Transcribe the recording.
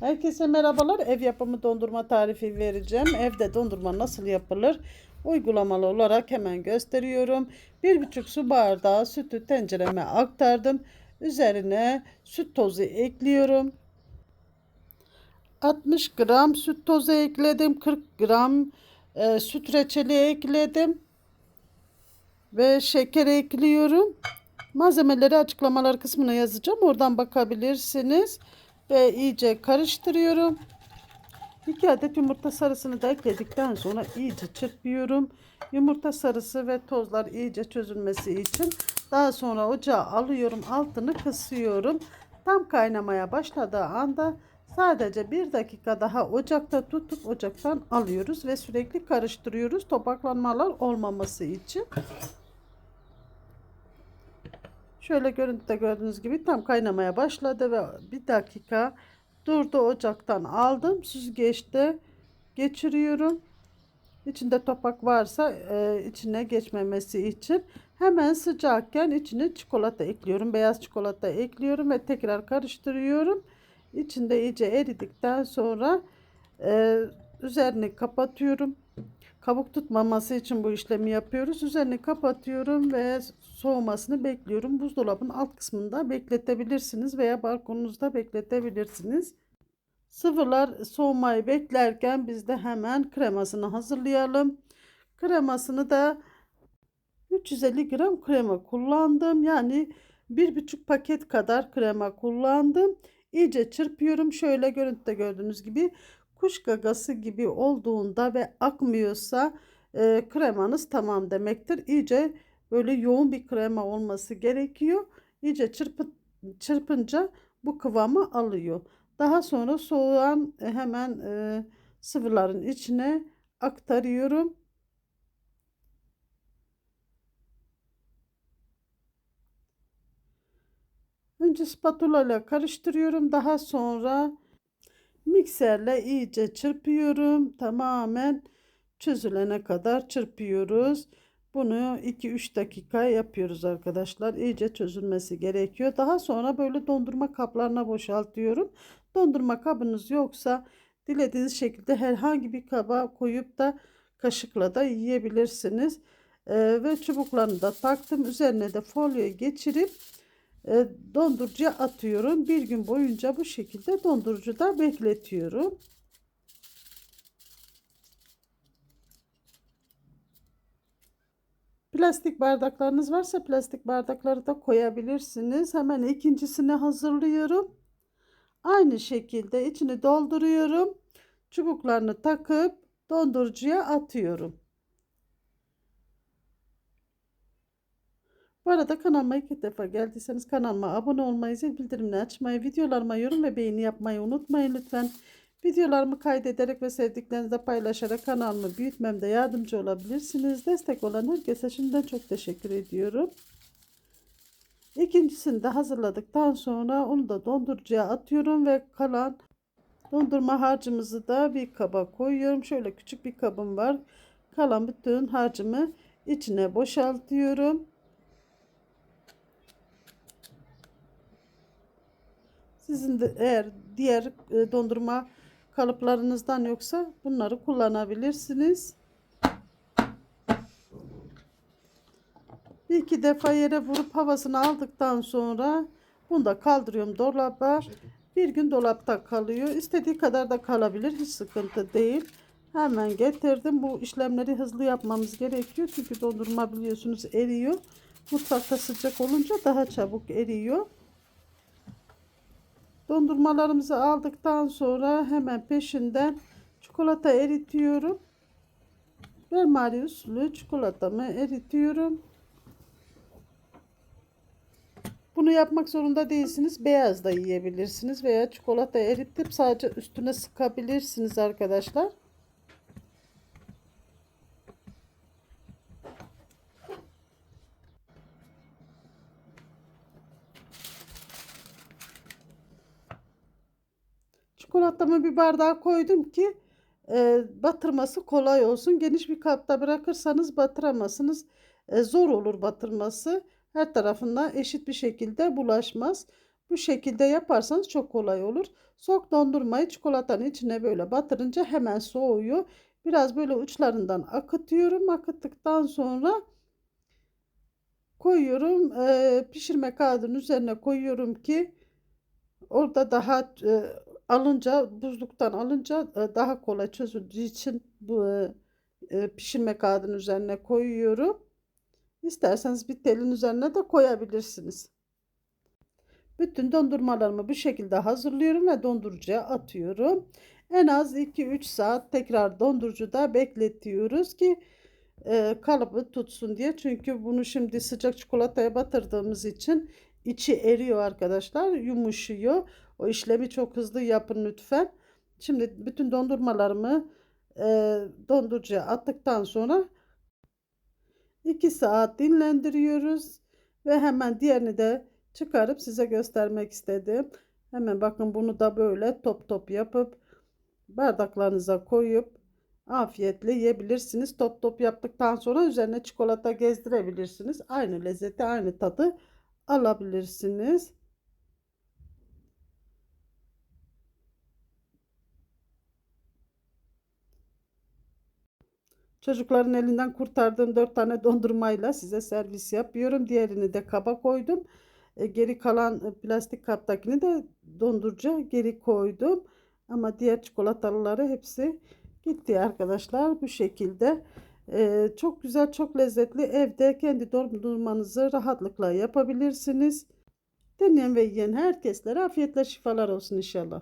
Herkese merhabalar. Ev yapımı dondurma tarifi vereceğim. Evde dondurma nasıl yapılır? Uygulamalı olarak hemen gösteriyorum. Bir buçuk su bardağı sütü tencereme aktardım. Üzerine süt tozu ekliyorum. 60 gram süt tozu ekledim. 40 gram e, süt reçeli ekledim. Ve şeker ekliyorum. Malzemeleri açıklamalar kısmına yazacağım. Oradan bakabilirsiniz. Ve iyice karıştırıyorum. 2 adet yumurta sarısını da ekledikten sonra iyice çırpıyorum. Yumurta sarısı ve tozlar iyice çözülmesi için daha sonra ocağa alıyorum. Altını kısıyorum. Tam kaynamaya başladığı anda sadece bir dakika daha ocakta tutup ocaktan alıyoruz ve sürekli karıştırıyoruz. Topaklanmalar olmaması için. Şöyle görüntüde gördüğünüz gibi tam kaynamaya başladı ve bir dakika durdu ocaktan aldım. Süzgeçte geçiriyorum. İçinde topak varsa e, içine geçmemesi için hemen sıcakken içine çikolata ekliyorum. Beyaz çikolata ekliyorum ve tekrar karıştırıyorum. İçinde iyice eridikten sonra e, üzerini kapatıyorum. Kabuk tutmaması için bu işlemi yapıyoruz. Üzerini kapatıyorum ve soğumasını bekliyorum. Buzdolabının alt kısmında bekletebilirsiniz veya balkonunuzda bekletebilirsiniz. Sıvılar soğumayı beklerken biz de hemen kremasını hazırlayalım. Kremasını da 350 gram krema kullandım. Yani bir buçuk paket kadar krema kullandım. İyice çırpıyorum. Şöyle görüntüde gördüğünüz gibi kuş gagası gibi olduğunda ve akmıyorsa e, kremanız tamam demektir. İyice böyle yoğun bir krema olması gerekiyor. İyice çırpı, çırpınca bu kıvamı alıyor. Daha sonra soğuyan e, hemen e, sıvıların içine aktarıyorum. Önce spatula ile karıştırıyorum. Daha sonra mikserle iyice çırpıyorum. Tamamen çözülene kadar çırpıyoruz. Bunu 2-3 dakika yapıyoruz arkadaşlar. İyice çözülmesi gerekiyor. Daha sonra böyle dondurma kaplarına boşaltıyorum. Dondurma kabınız yoksa dilediğiniz şekilde herhangi bir kaba koyup da kaşıkla da yiyebilirsiniz. Ee, ve çubuklarını da taktım. Üzerine de folyo geçirip e, dondurucuya atıyorum. Bir gün boyunca bu şekilde dondurucuda bekletiyorum. Plastik bardaklarınız varsa plastik bardakları da koyabilirsiniz. Hemen ikincisini hazırlıyorum. Aynı şekilde içini dolduruyorum. Çubuklarını takıp dondurucuya atıyorum. Bu arada kanalıma ilk defa geldiyseniz kanalıma abone olmayı, zil bildirimini açmayı, videolarıma yorum ve beğeni yapmayı unutmayın lütfen. Videolarımı kaydederek ve sevdiklerinizle paylaşarak kanalımı büyütmemde yardımcı olabilirsiniz. Destek olan herkese şimdiden çok teşekkür ediyorum. İkincisini de hazırladıktan sonra onu da dondurucuya atıyorum ve kalan dondurma harcımızı da bir kaba koyuyorum. Şöyle küçük bir kabım var. Kalan bütün harcımı içine boşaltıyorum. Sizin de eğer diğer e, dondurma kalıplarınızdan yoksa bunları kullanabilirsiniz. Bir iki defa yere vurup havasını aldıktan sonra bunu da kaldırıyorum dolaba. Bir gün dolapta kalıyor. İstediği kadar da kalabilir. Hiç sıkıntı değil. Hemen getirdim. Bu işlemleri hızlı yapmamız gerekiyor. Çünkü dondurma biliyorsunuz eriyor. Mutfakta sıcak olunca daha çabuk eriyor. Dondurmalarımızı aldıktan sonra hemen peşinden çikolata eritiyorum. Vermari usulü çikolatamı eritiyorum. Bunu yapmak zorunda değilsiniz. Beyaz da yiyebilirsiniz veya çikolata eritip sadece üstüne sıkabilirsiniz arkadaşlar. Çikolatamı bir bardağa koydum ki e, batırması kolay olsun. Geniş bir kapta bırakırsanız batıramazsınız. E, zor olur batırması. Her tarafına eşit bir şekilde bulaşmaz. Bu şekilde yaparsanız çok kolay olur. Soğuk dondurmayı çikolatanın içine böyle batırınca hemen soğuyor. Biraz böyle uçlarından akıtıyorum. Akıttıktan sonra koyuyorum. Ee, pişirme kağıdının üzerine koyuyorum ki orada daha e, alınca buzluktan alınca e, daha kolay çözüldüğü için bu e, e, pişirme kağıdının üzerine koyuyorum. İsterseniz bir telin üzerine de koyabilirsiniz. Bütün dondurmalarımı bu şekilde hazırlıyorum ve dondurucuya atıyorum. En az 2-3 saat tekrar dondurucuda bekletiyoruz ki e, kalıbı tutsun diye. Çünkü bunu şimdi sıcak çikolataya batırdığımız için içi eriyor arkadaşlar. Yumuşuyor. O işlemi çok hızlı yapın lütfen. Şimdi bütün dondurmalarımı e, dondurucuya attıktan sonra 2 saat dinlendiriyoruz. Ve hemen diğerini de çıkarıp size göstermek istedim. Hemen bakın bunu da böyle top top yapıp bardaklarınıza koyup afiyetle yiyebilirsiniz. Top top yaptıktan sonra üzerine çikolata gezdirebilirsiniz. Aynı lezzeti, aynı tadı alabilirsiniz. Çocukların elinden kurtardığım 4 tane dondurmayla size servis yapıyorum. Diğerini de kaba koydum. E, geri kalan e, plastik kaptakini de dondurucuya geri koydum. Ama diğer çikolatalıları hepsi gitti arkadaşlar. Bu şekilde e, çok güzel, çok lezzetli evde kendi dondurmanızı rahatlıkla yapabilirsiniz. Deneyen ve yiyen herkeslere afiyetler şifalar olsun inşallah.